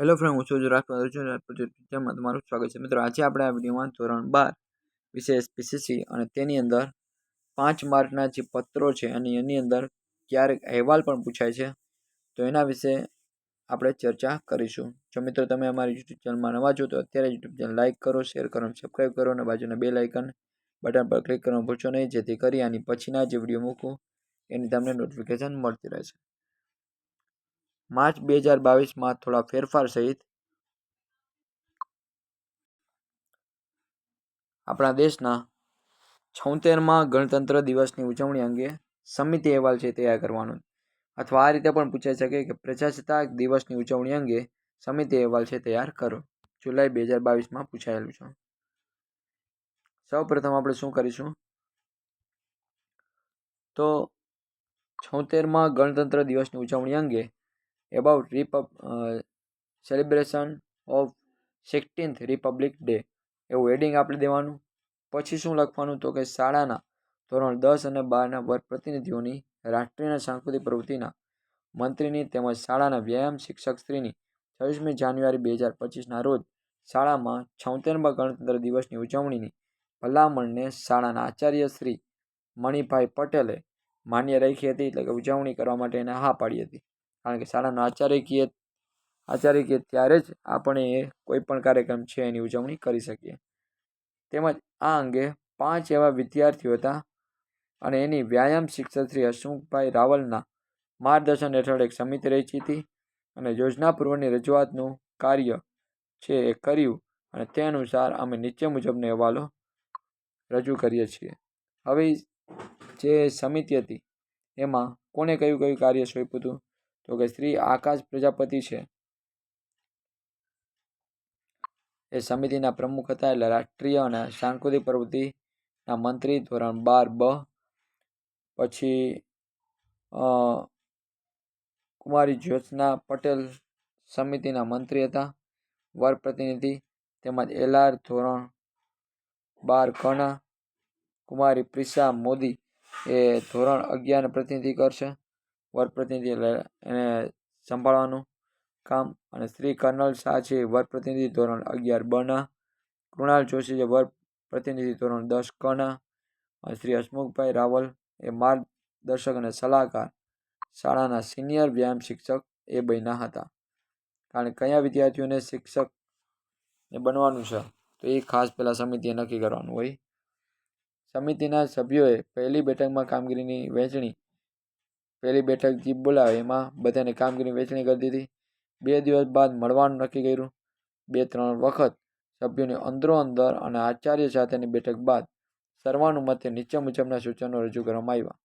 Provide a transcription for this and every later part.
Hello friend હું છું છું પિક્ચરમાં તમારું સ્વાગત છે. મિત્રો, આજે આપણે આ વિડીયોમાં ધોરણ બાર વિશે એસપીસીસી અને તેની અંદર પાંચ માર્કના જે પત્રો છે અને એની અંદર ક્યારેક અહેવાલ પણ પૂછાય છે. તો એના વિશે આપણે ચર્ચા કરીશું. જો મિત્રો, તમે અમારી યુટ્યુબ ચેનલમાં નવા છો, તો અત્યારે યુટ્યુબ ચેનલ લાઇક કરો શેર કરો સબસ્ક્રાઈબ કરો અને બાજુના બે લાઇકન બટન પર ક્લિક કરવાનું ભૂલશો નહીં, જેથી કરી આની પછીના જે વીડિયો મૂકું, એની તમને નોટિફિકેશન મળતી રહેશે. માર્ચ બે હજાર બાવીસમાં થોડા ફેરફાર સહિત આપણા દેશના છોતેરમાં ગણતંત્ર દિવસની ઉજવણી અંગે સમિતિ અહેવાલ છે તૈયાર કરવાનો. અથવા આ રીતે પણ પૂછાઈ શકે કે પ્રજાસત્તાક દિવસની ઉજવણી અંગે સમિતિ અહેવાલ છે તૈયાર કરો. જુલાઈ બે હજાર બાવીસમાં પૂછાયેલું છે. સૌ પ્રથમ આપણે શું કરીશું? તો છોતેરમાં ગણતંત્ર દિવસની ઉજવણી અંગે about republic celebration of sixteenth republic day એવું હેડિંગ આપણે દેવાનું. પછી શું લખવાનું? તો કે શાળાના ધોરણ દસ અને બારના વર્ગ પ્રતિનિધિઓની રાષ્ટ્રીય સાંસ્કૃતિક પ્રવૃત્તિના મંત્રીની તેમજ શાળાના વ્યાયામ શિક્ષક શ્રીની છવ્વીસમી જાન્યુઆરી બે હજાર પચીસના રોજ શાળામાં છોતેરમાં ગણતંત્ર દિવસની ઉજવણીની ભલામણને શાળાના આચાર્ય શ્રી મણિભાઈ પટેલે માન્ય રાખી હતી, એટલે કે ઉજવણી કરવા માટે એને હા પાડી હતી. કારણ કે શાળાનો આચાર્યકીય આચાર્યકીય ત્યારે જ આપણે કોઈ પણ કાર્યક્રમ છે એની ઉજવણી કરી શકીએ. તેમજ આ અંગે પાંચ એવા વિદ્યાર્થીઓ હતા અને એની વ્યાયામ શિક્ષક શ્રી હસમુખભાઈ રાવલના માર્ગદર્શન હેઠળ એક સમિતિ રચી હતી અને યોજના પૂર્વની રજૂઆતનું કાર્ય છે એ કર્યું અને તે અનુસાર અમે નીચે મુજબનો અહેવાલો રજૂ કરીએ છીએ. હવે જે સમિતિ હતી, એમાં કોને કયું કયું કાર્ય સોંપ્યું હતું? તો કે શ્રી આકાશ પ્રજાપતિ છે. એ સમિતિના પ્રમુખ હતા એટલે રાષ્ટ્રીય અને સાંસ્કૃતિક પ્રવૃત્તિના મંત્રી ધોરણ બાર, બ. પછી કુમારી જ્યોત્સના પટેલ સમિતિના મંત્રી હતા. વર પ્રતિનિધિ તેમજ એલઆર ધોરણ બાર કણા કુમારી પ્રિસા મોદી એ ધોરણ અગિયાર પ્રતિનિધિ કરશે. વર પ્રતિનિધિ એને સંભાળવાનું કામ. અને શ્રી કર્નલ શાહ છે વર પ્રતિનિધિ ધોરણ અગિયાર બના કૃણાલ જોશી છે વર પ્રતિનિધિ ધોરણ દસ કના અને શ્રી હસમુખભાઈ રાવલ એ માર્ગદર્શક અને સલાહકાર શાળાના સિનિયર વ્યાયામ શિક્ષક એ બન્યા હતા. કારણ કે કયા વિદ્યાર્થીઓને શિક્ષક એ બનવાનું છે, તો એ ખાસ પહેલાં સમિતિએ નક્કી કરવાનું હોય. સમિતિના સભ્યોએ પહેલી બેઠકમાં કામગીરીની વહેંચણી પહેલી બેઠક જીપ બોલાવે. એમાં બધાને કામગીરી વહેંચણી કરી દીધી. બે દિવસ બાદ મળવાનું નક્કી કર્યું. બે ત્રણ વખત સભ્યોની અંદરો અંદર અને આચાર્ય સાથેની બેઠક બાદ સર્વાનુમતે નીચે મુજબના સૂચનો રજૂ કરવામાં આવ્યા.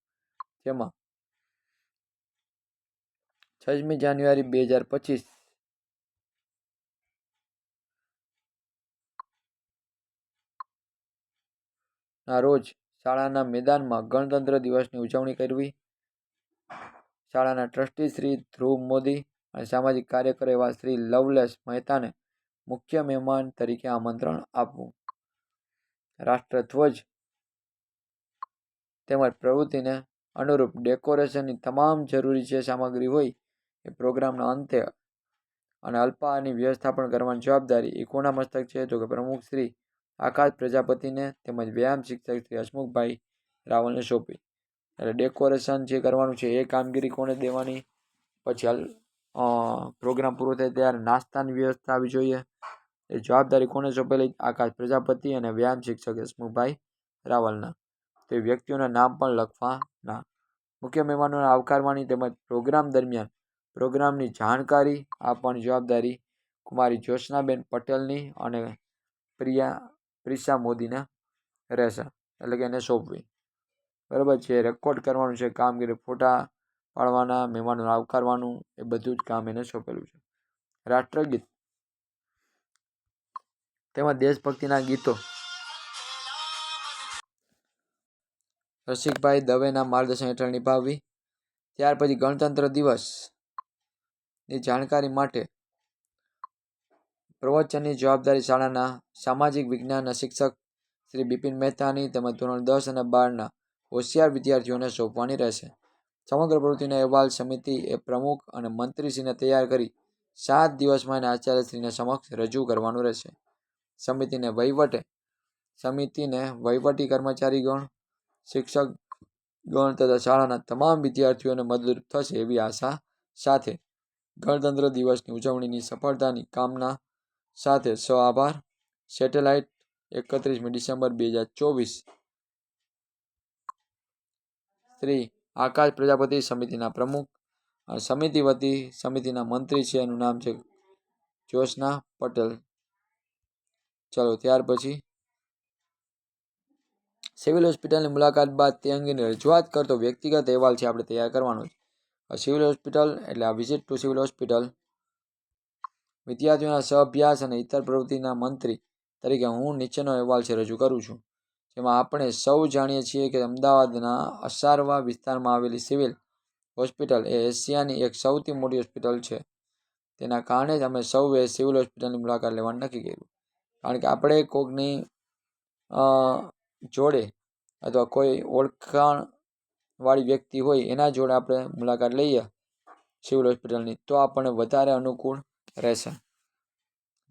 જેમાં છવ્વીસમી જાન્યુઆરી બે હજાર પચીસ ના રોજ શાળાના મેદાનમાં ગણતંત્ર દિવસની ઉજવણી કરવી. શાળાના ટ્રસ્ટી શ્રી ધ્રુવ મોદી અને સામાજિક કાર્યકર એવા શ્રી લવલેશ મહેતાને મુખ્ય મહેમાન તરીકે આમંત્રણ આપવું. રાષ્ટ્રધ્વજ તેમજ પ્રવૃત્તિને અનુરૂપ ડેકોરેશનની તમામ જરૂરી જે સામગ્રી હોય એ પ્રોગ્રામના અંતે અને અલ્પાહારની વ્યવસ્થાપન કરવાની જવાબદારી એ કોના મસ્તક છે? તો કે પ્રમુખ શ્રી આકાશ પ્રજાપતિને તેમજ વ્યાયામ શિક્ષક શ્રી હસમુખભાઈ રાવલને સોંપી. એટલે ડેકોરેશન જે કરવાનું છે એ કામગીરી કોને દેવાની? પછી પ્રોગ્રામ પૂરો થાય ત્યારે નાસ્તાની વ્યવસ્થા આવી જોઈએ. એ જવાબદારી કોને સોંપેલી? આકાશ પ્રજાપતિ અને વ્યાયામ શિક્ષક હસમુખભાઈ રાવલના. તે વ્યક્તિઓના નામ પણ લખવાના. મુખ્ય મહેમાનોને આવકારવાની તેમજ પ્રોગ્રામ દરમિયાન પ્રોગ્રામની જાણકારી આપવાની જવાબદારી કુમારી જ્યોત્સનાબેન પટેલની અને પ્રિયા પ્રિષા મોદીના રહેશે. એટલે કે એને સોંપવી. બરાબર છે. રેકોર્ડ કરવાનું છે, કામગીરી ફોટા પાડવાના, મહેમાનોને આવકારવાનું, એ બધું જ કામ એને સોંપેલું છે. રાષ્ટ્રગીત. તેમાં દેશભક્તિના ગીતો. રસિકભાઈ દવેના માર્ગદર્શન હેઠળ નિભાવવી. ત્યાર પછી ગણતંત્ર દિવસની જાણકારી માટે પ્રવચનની જવાબદારી શાળાના સામાજિક વિજ્ઞાનના શિક્ષક શ્રી બિપિન મહેતાની તેમજ ધોરણ દસ અને બારના હોશિયાર વિદ્યાર્થીઓને સોંપવાની રહેશે. સમગ્ર પ્રવૃત્તિનો અહેવાલ સમિતિ એ પ્રમુખ અને મંત્રીશ્રીને તૈયાર કરી સાત દિવસમાં એને આચાર્યશ્રીને સમક્ષ રજૂ કરવાનું રહેશે. સમિતિને વહીવટે, સમિતિને વહીવટી કર્મચારીગણ શિક્ષક ગણ તથા શાળાના તમામ વિદ્યાર્થીઓને મદદરૂપ થશે એવી આશા સાથે ગણતંત્ર દિવસની ઉજવણીની સફળતાની કામના સાથે સ્વ આભાર સેટેલાઇટ એકત્રીસમી ડિસેમ્બર બે હજાર ચોવીસ શ્રી આકાશ પ્રજાપતિ સમિતિના પ્રમુખ સમિતિ વતી સમિતિના મંત્રી છે. એનું નામ છે જ્યોત્સના પટેલ. ચલો, ત્યાર પછી સિવિલ હોસ્પિટલની મુલાકાત બાદ તે અંગેની રજૂઆત કરતો વ્યક્તિગત અહેવાલ છે, આપણે તૈયાર કરવાનો છે. સિવિલ હોસ્પિટલ, એટલે આ વિઝિટ ટુ સિવિલ હોસ્પિટલ. વિદ્યાર્થીઓના સહઅભ્યાસ અને ઇતર પ્રવૃત્તિના મંત્રી તરીકે હું નીચેનો અહેવાલ છે, રજૂ કરું છું. જેમાં આપણે સૌ જાણીએ છીએ કે અમદાવાદના અસારવા વિસ્તારમાં આવેલી સિવિલ હોસ્પિટલ એ એશિયાની એક સૌથી મોટી હોસ્પિટલ છે. તેના કારણે જ અમે સૌએ સિવિલ હોસ્પિટલની મુલાકાત લેવાનું નક્કી કર્યું. કારણ કે આપણે કોઈકની જોડે અથવા કોઈ ઓળખાણવાળી વ્યક્તિ હોય એના જોડે આપણે મુલાકાત લઈએ સિવિલ હોસ્પિટલની, તો આપણને વધારે અનુકૂળ રહેશે.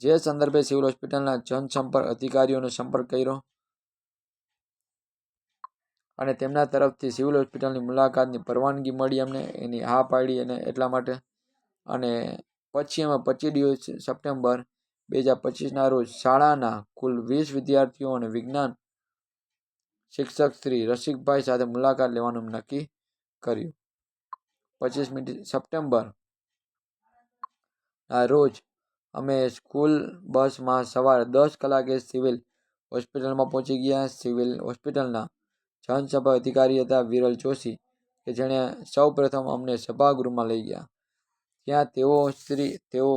જે સંદર્ભે સિવિલ હોસ્પિટલના જનસંપર્ક અધિકારીઓનો સંપર્ક કર્યો અને તેમના તરફથી સિવિલ હોસ્પિટલની મુલાકાતની પરવાનગી મળી અમને, એની હા પાડી અને એટલા માટે. અને પછી અમે પચીસ દિવસ સપ્ટેમ્બર બે હજાર પચીસના રોજ શાળાના કુલ વીસ વિદ્યાર્થીઓ અને વિજ્ઞાન શિક્ષક શ્રી રસિકભાઈ સાથે મુલાકાત લેવાનું નક્કી કર્યું. પચીસમી સપ્ટેમ્બર આ રોજ અમે સ્કૂલ બસમાં સવારે દસ કલાકે સિવિલ હોસ્પિટલમાં પહોંચી ગયા. સિવિલ હોસ્પિટલના જનસભા અધિકારી હતા વિરલ જોશી, કે જેણે સૌ પ્રથમ અમને સભાગૃહમાં લઈ ગયા. ત્યાં તેઓ શ્રી તેઓ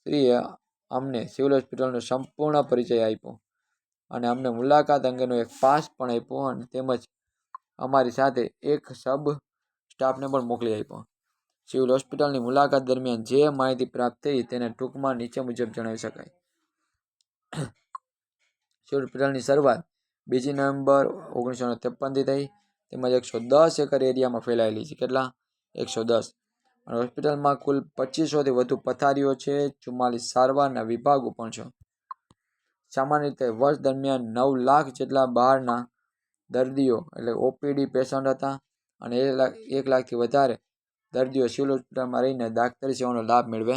શ્રીએ અમને સિવિલ હોસ્પિટલનો સંપૂર્ણ પરિચય આપ્યો અને અમને મુલાકાત અંગેનો એક પાસ પણ આપ્યો અને તેમજ અમારી સાથે એક સબ સ્ટાફને પણ મોકલી આપ્યો. સિવિલ હોસ્પિટલની મુલાકાત દરમિયાન જે માહિતી પ્રાપ્ત થઈ તેને ટૂંકમાં નીચે મુજબ જણાવી શકાય. સિવિલ હોસ્પિટલની શરૂઆત બીજી નવેમ્બર ઓગણીસો ને ત્રેપનથી થઈ. તેમજ એકસો દસ એકર એરિયામાં ફેલાયેલી છે. કેટલા? એકસો દસ. અને હોસ્પિટલમાં કુલ પચીસોથી વધુ પથારીઓ છે. ચુમ્માલીસ સારવારના વિભાગો પણ છે. સામાન્ય રીતે વર્ષ દરમિયાન નવ લાખ જેટલા બહારના દર્દીઓ એટલે ઓપીડી પેશન્ટ હતા અને એક લાખ, એક લાખથી વધારે દર્દીઓ સિવિલ હોસ્પિટલમાં રહીને દાખતરી સેવાનો લાભ મેળવે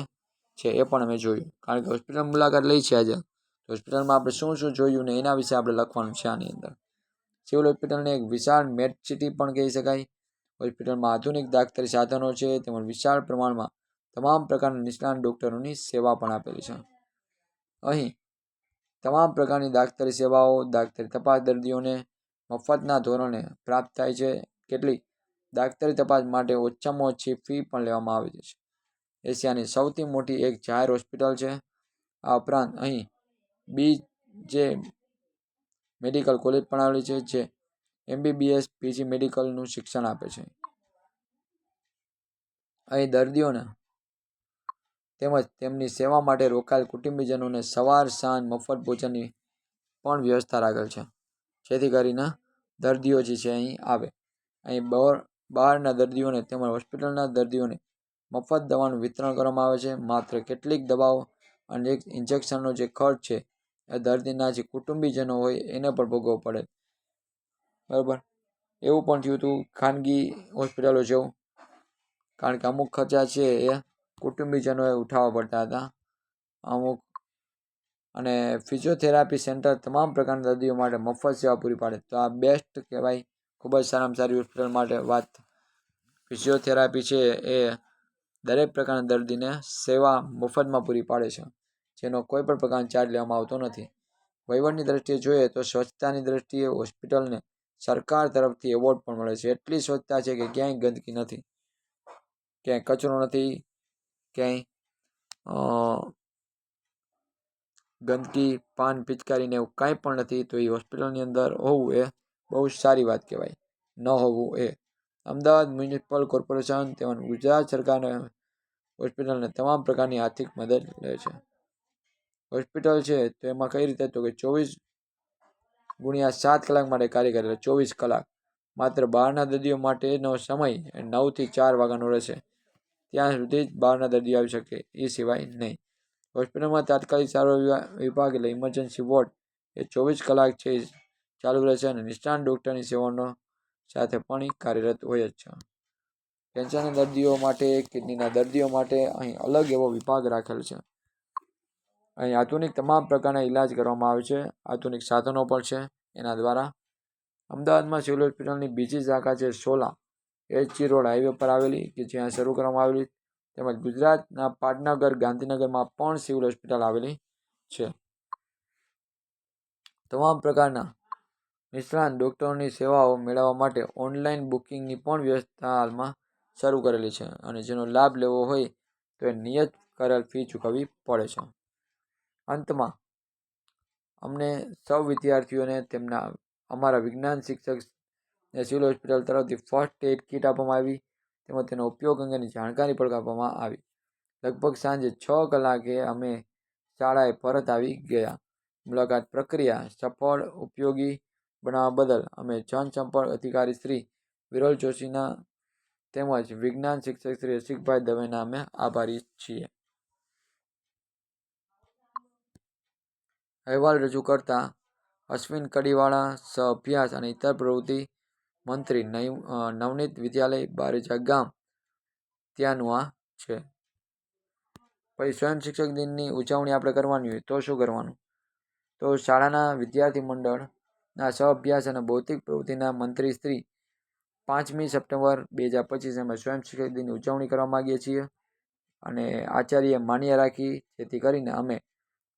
છે. એ પણ અમે જોયું. કારણ કે હોસ્પિટલ મુલાકાત લઈ છે આજે. હોસ્પિટલમાં આપણે શું શું જોયું ને એના વિશે આપણે લખવાનું છે આની અંદર. સિવિલ હોસ્પિટલને એક વિશાળ મેટ સિટી પણ કહી શકાય. હોસ્પિટલમાં આધુનિક દાખતરી સાધનો છે તેમજ વિશાળ પ્રમાણમાં તમામ પ્રકારના નિષ્ણાત ડૉક્ટરોની સેવા પણ આપેલી છે. અહીં તમામ પ્રકારની દાખતરી સેવાઓ, દાખતરી તપાસ દર્દીઓને મફતના ધોરણે પ્રાપ્ત થાય છે. કેટલીક દાખતરી તપાસ માટે ઓછામાં ઓછી ફી પણ લેવામાં આવે છે. એશિયાની સૌથી મોટી એક જાહેર હોસ્પિટલ છે. આ ઉપરાંત અહીં બી જે મેડિકલ કોલેજ પણ આવેલી છે, જે એમબીબીએસ પીજી મેડિકલનું શિક્ષણ આપે છે. અહીં દર્દીઓને તેમજ તેમની સેવા માટે રોકાયેલ કુટુંબીજનોને સવાર, સાંજ, મફત ભોજનની પણ વ્યવસ્થા રાખેલ છે. જેથી કરીને દર્દીઓ જે છે અહીં આવે. અહીં બહાર, બહારના દર્દીઓને તેમજ હોસ્પિટલના દર્દીઓને મફત દવાનું વિતરણ કરવામાં આવે છે. માત્ર કેટલીક દવાઓ અને એક ઇન્જેક્શનનો જે ખર્ચ છે દર્દીના જે કુટુંબીજનો હોય એને પણ ભોગવવો પડે. બરાબર? એવું પણ થયું હતું ખાનગી હોસ્પિટલો જેવું. કારણ કે અમુક ખર્ચા છે એ કુટુંબીજનોએ ઉઠાવવા પડતા હતા. અમુક અને ફિઝિયોથેરાપી સેન્ટર તમામ પ્રકારના દર્દીઓ માટે મફત સેવા પૂરી પાડે. તો આ બેસ્ટ કહેવાય. ખૂબ જ સારામાં સારી હોસ્પિટલ માટે વાત. ફિઝિયોથેરાપી છે એ દરેક પ્રકારના દર્દીને સેવા મફતમાં પૂરી પાડે છે. જેનો કોઈ પણ પ્રકારનો ચાર્જ લેવામાં આવતો નથી. વહીવટની દ્રષ્ટિએ જોઈએ તો સ્વચ્છતાની દ્રષ્ટિએ હોસ્પિટલને સરકાર તરફથી એવોર્ડ પણ મળે છે. એટલી સ્વચ્છતા છે કે ક્યાંય ગંદકી નથી. ક્યાંય કચરો નથી. ક્યાંય ગંદકી, પાન, પિચકારીને એવું કાંઈ પણ નથી. તો એ હોસ્પિટલની અંદર હોવું એ બહુ સારી વાત કહેવાય. ન હોવું એ. અમદાવાદ મ્યુનિસિપલ કોર્પોરેશન તેમજ ગુજરાત સરકારને હોસ્પિટલને તમામ પ્રકારની આર્થિક મદદ લે છે. હોસ્પિટલ છે તો એમાં કઈ રીતે તો કે ચોવીસ ગુણ્યા સાત કલાક માટે કાર્ય કરે ચોવીસ કલાક. માત્ર બહારના દર્દીઓ માટેનો સમય નવથી ચાર વાગ્યાનો રહેશે. ત્યાં સુધી જ બહારના દર્દીઓ આવી શકે, એ સિવાય નહીં. હોસ્પિટલમાં તાત્કાલિક સારવાર વિભા- વિભાગ એટલે ઇમરજન્સી વોર્ડ એ ચોવીસ કલાક છે ચાલુ રહેશે અને નિષ્ણાત ડૉક્ટરની સેવાનો સાથે પણ કાર્યરત હોય જ છે. કેન્સરના દર્દીઓ માટે, કિડનીના દર્દીઓ માટે અહીં અલગ એવો વિભાગ રાખેલ છે. અહીં આધુનિક તમામ પ્રકારના ઇલાજ કરવામાં આવે છે. આધુનિક સાધનો પણ છે એના દ્વારા. અમદાવાદમાં સિવિલ હોસ્પિટલની બીજી શાખા છે સોલા. એચજી રોડ હાઈવે પર આવેલી કે જ્યાં શરૂ કરવામાં આવેલી તેમજ ગુજરાતના પાટનગર, ગાંધીનગરમાં પણ સિવિલ હોસ્પિટલ આવેલી છે. તમામ પ્રકારના નિષ્ણાત ડૉક્ટરોની સેવાઓ મેળવવા માટે ઓનલાઈન બુકિંગની પણ વ્યવસ્થા હાલમાં શરૂ કરેલી છે અને જેનો લાભ લેવો હોય તો એ નિયત કરેલ ફી ચૂકવવી પડે છે. અંતમાં અમને સૌ વિદ્યાર્થીઓને તેમના, અમારા વિજ્ઞાન શિક્ષક સિવિલ હોસ્પિટલ તરફથી ફર્સ્ટ એડ કિટ આપવામાં આવી, તેમજ તેનો ઉપયોગ અંગેની જાણકારી પણ આપવામાં આવી. લગભગ સાંજે છ કલાકે અમે શાળાએ પરત આવી ગયા. મુલાકાત પ્રક્રિયા સફળ, ઉપયોગી બનાવવા બદલ અમે જનસંપર્ક અધિકારી શ્રી વિરલ જોશીના તેમજ વિજ્ઞાન શિક્ષક શ્રી રસિકભાઈ દવેના અમે આભારી છીએ. અહેવાલ રજૂ કરતા અશ્વિન કડીવાળા સહ અભ્યાસ અને ઇતર પ્રવૃત્તિ મંત્રી નવનીત વિદ્યાલય, બારેજા ગામ. ત્યાંનું આ છે. પછી સ્વયં શિક્ષક દિનની ઉજવણી આપણે કરવાની હોય તો શું કરવાનું? તો શાળાના વિદ્યાર્થી મંડળના સહ અભ્યાસ અને ભૌતિક પ્રવૃત્તિના મંત્રી શ્રી પાંચમી સપ્ટેમ્બર બે હજાર પચીસ અમે સ્વયં શિક્ષક દિનની ઉજવણી કરવા માગીએ છીએ. અને આચાર્ય માન્ય રાખી જેથી કરીને અમે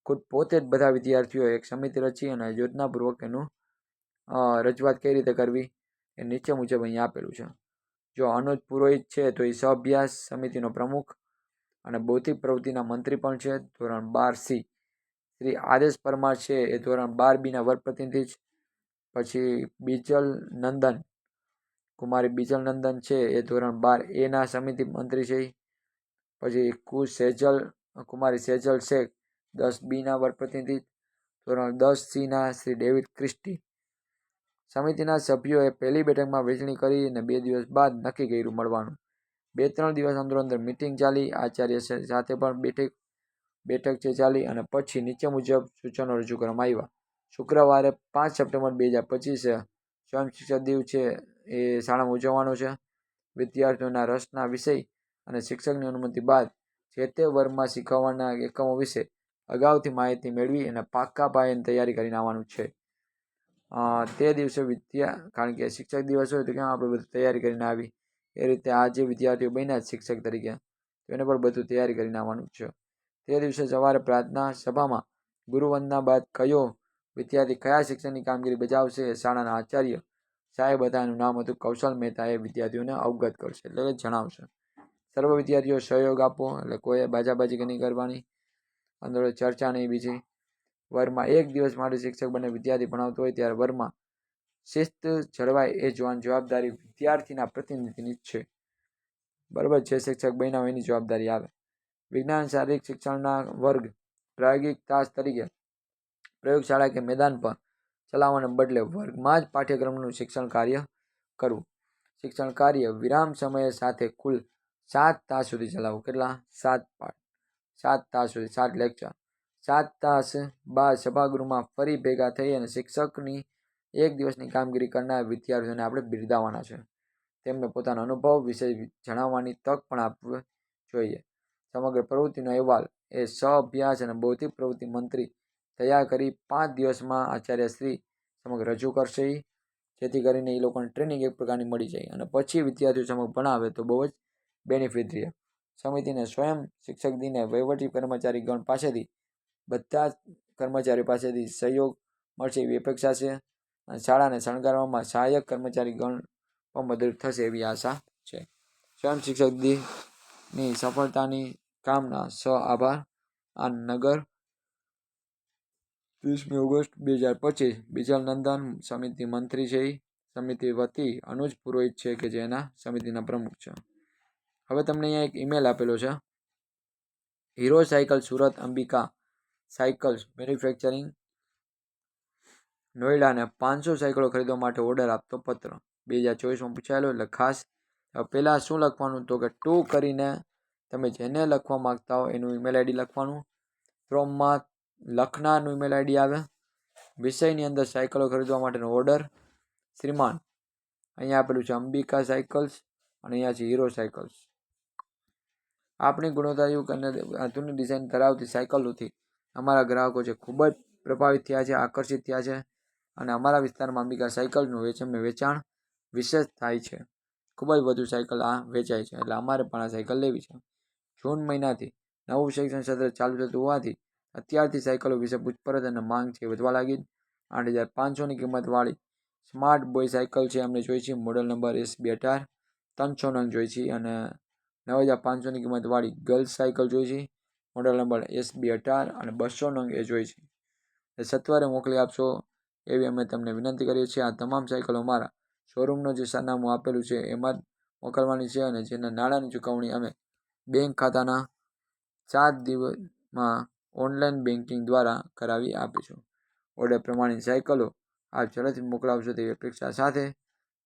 ખુદ પોતે જ બધા વિદ્યાર્થીઓ એક સમિતિ રચી અને યોજનાપૂર્વક એનું રજૂઆત કઈ રીતે કરવી એ નીચે મુજબ અહીં આપેલું છે. જો અનુજ પુરોહિત છે તો એ સહઅભ્યાસ સમિતિનો પ્રમુખ અને બૌદ્ધિક પ્રવૃત્તિના મંત્રી પણ છે. ધોરણ બાર સી. શ્રી આદેશ પરમાર છે એ ધોરણ બાર બીના વર્ગ પ્રતિનિધિ પછી બીજલ નંદન, કુમારી બીજલ નંદન છે એ ધોરણ બાર એના સમિતિ મંત્રી છે પછી કુ સેજલ કુમારી સેજલ શેખ દસ બીના વર્ગ પ્રતિનિધિ ધોરણ દસ સીના શ્રી ડેવિડ ક્રિસ્ટી. સમિતિના સભ્યોએ પહેલી બેઠકમાં વહેંચણી કરી અને બે દિવસ બાદ નક્કી કર્યું મળવાનું. બે ત્રણ દિવસ અંદરો અંદર મિટિંગ ચાલી, આચાર્ય સાથે પણ બેઠક બેઠક છે ચાલી અને પછી નીચે મુજબ સૂચનો રજૂ કરવામાં આવ્યા. શુક્રવારે પાંચ સપ્ટેમ્બર બે હજાર પચીસે સ્વયં શિક્ષક દિવસ છે એ શાળામાં ઉજવવાનો છે. વિદ્યાર્થીઓના રસના વિષય અને શિક્ષકની અનુમતિ બાદ જે તે વર્ગમાં શીખવવાના એકમો વિશે અગાઉથી માહિતી મેળવી અને પાક્કા પાયાની તૈયારી કરીને આવવાનું છે. તે દિવસે વિદ્યા, કારણ કે શિક્ષક દિવસ હોય તો કેમ આપણે બધું તૈયારી કરીને આવી? એ રીતે આ જે વિદ્યાર્થીઓ બન્યા શિક્ષક તરીકે એને પણ બધું તૈયારી કરીને આવવાનું છે. તે દિવસે સવારે પ્રાર્થના સભામાં ગુરુવંદના બાદ કયો વિદ્યાર્થી કયા શિક્ષણની કામગીરી બજાવશે એ શાળાના આચાર્ય સાહેબ હતા, એનું નામ હતું કૌશલ મહેતા. એ વિદ્યાર્થીઓને અવગત કરશે એટલે કે જણાવશે. સર્વ વિદ્યાર્થીઓ સહયોગ આપો, એટલે કોઈ બાજાબાજી નહીં કરવાની. અંદર ચર્ચા નહીં બીજી વર્ગમાં એક દિવસ માટે શિક્ષક બને, વિદ્યાર્થી ભણાવતો હોય ત્યારે વર્ગમાં શિસ્ત જળવાય એ જોવાની જવાબદારી વિદ્યાર્થીના પ્રતિનિધિની છે. બરાબર જે શિક્ષક બન્યા એની જવાબદારી આવે. વિજ્ઞાન, શારીરિક શિક્ષણના વર્ગ, પ્રાયોગિક તાસ તરીકે પ્રયોગશાળા કે મેદાન પર ચલાવવાને બદલે વર્ગમાં જ પાઠ્યક્રમનું શિક્ષણ કાર્ય કરવું. શિક્ષણ કાર્ય વિરામ સમયે સાથે કુલ સાત તાસ સુધી ચલાવવું કેટલા? સાત પાઠ. સાત તાસ સુધી, સાત લેક્ચર સાત તાસ બાદ સભાગૃહમાં ફરી ભેગા થઈ અને શિક્ષકની એક દિવસની કામગીરી કરનાર વિદ્યાર્થીઓને આપણે બિરદાવવાના છે. તેમને પોતાનો અનુભવ વિશે જણાવવાની તક પણ આપવી જોઈએ. સમગ્ર પ્રવૃત્તિનો અહેવાલ એ સ અભ્યાસ અને બૌદ્ધિક પ્રવૃત્તિ મંત્રી તૈયાર કરી પાંચ દિવસમાં આચાર્ય શ્રી સમગ્ર રજૂ કરશે. જેથી કરીને એ લોકોને ટ્રેનિંગ એક પ્રકારની મળી જાય અને પછી વિદ્યાર્થીઓ સમક્ષ ભણાવે તો બહુ જ બેનિફિટ રહે. સમિતિને સ્વયં શિક્ષક દિને વહીવટી કર્મચારી ગણ પાસેથી બધા જ કર્મચારીઓ પાસેથી સહયોગ મળશે એવી અપેક્ષા છે. અને શાળાને શણગારવામાં સહાયક કર્મચારી ગણ પણ મદદ થશે એવી આશા છે. સ્વયં શિક્ષક દિનની સફળતાની કામના સ આભાર. આ નગર ત્રીસમી ઓગસ્ટ બે હજાર પચીસ. બીજલ નંદન સમિતિ મંત્રી છે. સમિતિ વતી અનુજ પુરોહિત છે કે જેના સમિતિના પ્રમુખ છે. હવે તમને અહીંયા એક ઈમેલ આપેલો છે. Hero cycle Surat Ambika cycles manufacturing નોઈડાને પાંચસો સાયકલો ખરીદવા માટે ઓર્ડર આપતો પત્ર. બે હજાર ચોવીસમાં પૂછાયેલો એટલે ખાસ પહેલાં શું લખવાનું તો કે ટુ કરીને તમે જેને લખવા માગતા હો એનું ઈમેલ આઈડી લખવાનું. ફ્રોમમાં લખનારનું ઈમેલ આઈડી આવે. વિષયની અંદર સાયકલો ખરીદવા માટેનો ઓર્ડર શ્રીમાન, અહીંયા આપેલું છે અંબિકા સાયકલ્સ અને અહીંયા છે હીરો સાયકલ્સ આપણી ગુણવત્તાયુક્ત અને આધુનિક ડિઝાઇન ધરાવતી સાયકલોથી અમારા ગ્રાહકો છે ખૂબ જ પ્રભાવિત થયા છે, આકર્ષિત થયા છે અને અમારા વિસ્તારમાં અંબિકા સાયકલનું વેચાણ વેચાણ વિશેષ થાય છે. ખૂબ જ વધુ સાયકલ આ વેચાય છે, એટલે અમારે પણ આ સાયકલ લેવી છે. જૂન મહિનાથી નવું શૈક્ષણિક સત્ર ચાલુ થતું હોવાથી અત્યારથી સાયકલો વિશે પૂછપરછ અને માંગ છે વધવા લાગી આઠ હજાર પાંચસોની કિંમતવાળી સ્માર્ટ બોય સાયકલ છે, અમને જોઈ છે મોડલ નંબર એસ બે અઢાર, ત્રણસો નંગ જોઈ છે અને નવ હજાર પાંચસોની કિંમતવાળી ગર્લ્સ સાયકલ જોઈ છે. મોડલ નંબર એસ બી અઢાર અને બસો નંગ એ જોઈ છે. એ સત્વરે મોકલી આપશો એવી અમે તમને વિનંતી કરીએ છીએ. આ તમામ સાયકલો અમારા શોરૂમનું જે સરનામું આપેલું છે, એમાં જ મોકલવાની છે અને જેના નાણાંની ચૂકવણી અમે બેંક ખાતાના સાત દિવસમાં ઓનલાઈન બેન્કિંગ દ્વારા કરાવી આપીશું. ઓર્ડર પ્રમાણે સાયકલો આપ ઝડપથી મોકલાવશો તેવી અપેક્ષા સાથે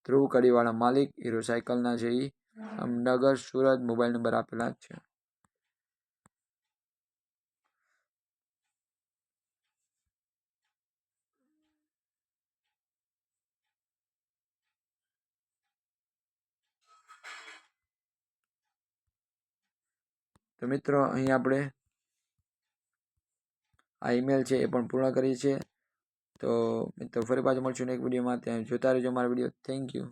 ધ્રુવ કડીવાળા માલિક હીરો સાયકલના છે એ અમનગર સુરત મોબાઈલ નંબર આપેલા છે. તો મિત્રો, અહીં આપણે આ ઈમેલ છે એ પણ પૂર્ણ કરીએ છીએ. તો મિત્રો, ફરી પાછું મળશું એક વિડીયોમાં ત્યાં જોતા રહેજો મારા વીડિયો થેન્ક યુ